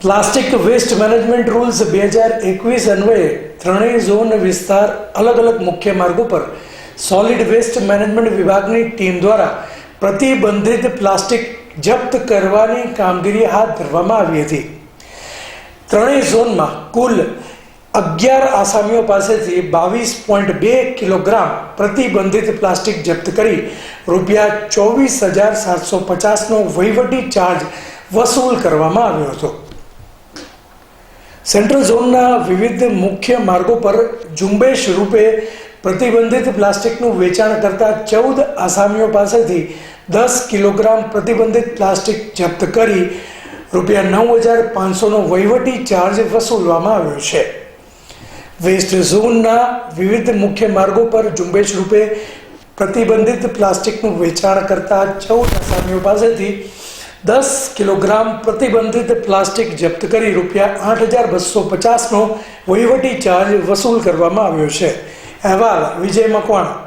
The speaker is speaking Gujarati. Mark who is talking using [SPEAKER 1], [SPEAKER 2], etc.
[SPEAKER 1] પ્લાસ્ટિક વેસ્ટ મેનેજમેન્ટ રૂલ્સ બે હજાર એકવીસ અન્વયે ત્રણેય ઝોન વિસ્તાર અલગ અલગ મુખ્ય માર્ગો પર સોલિડ વેસ્ટ મેનેજમેન્ટ વિભાગની ટીમ દ્વારા પ્રતિબંધિત પ્લાસ્ટિક જપ્ત કરવાની કામગીરી હાથ ધરવામાં આવી હતી. ત્રણેય ઝોનમાં કુલ અગિયાર આસામીઓ પાસેથી બાવીસ પોઈન્ટ બે કિલોગ્રામ પ્રતિબંધિત પ્લાસ્ટિક જપ્ત કરી રૂપિયા ચોવીસ હજાર સાતસો પચાસનો વહીવટી ચાર્જ વસૂલ કરવામાં આવ્યો હતો. સેન્ટ્રલ ઝોનના વિવિધ મુખ્ય માર્ગો પર ઝુંબેશ રૂપે પ્રતિબંધિત પ્લાસ્ટિકનું વેચાણ કરતા ચૌદ આસામીઓ પાસેથી દસ કિલોગ્રામ પ્રતિબંધિત પ્લાસ્ટિક જપ્ત કરી રૂપિયા નવ હજાર પાંચસોનો વહીવટી ચાર્જ વસૂલવામાં આવ્યો છે. વેસ્ટ ઝોનના વિવિધ મુખ્ય માર્ગો પર ઝુંબેશ રૂપે પ્રતિબંધિત પ્લાસ્ટિકનું વેચાણ કરતા ચૌદ આસામીઓ પાસેથી દસ કિલોગ્રામ પ્રતિબંધિત પ્લાસ્ટિક જપ્ત કરી રૂપિયા આઠ હજાર બસો પચાસનો વહીવટી ચાર્જ વસૂલ કરવામાં આવ્યો છે. અહેવાલ વિજય મકવાણા.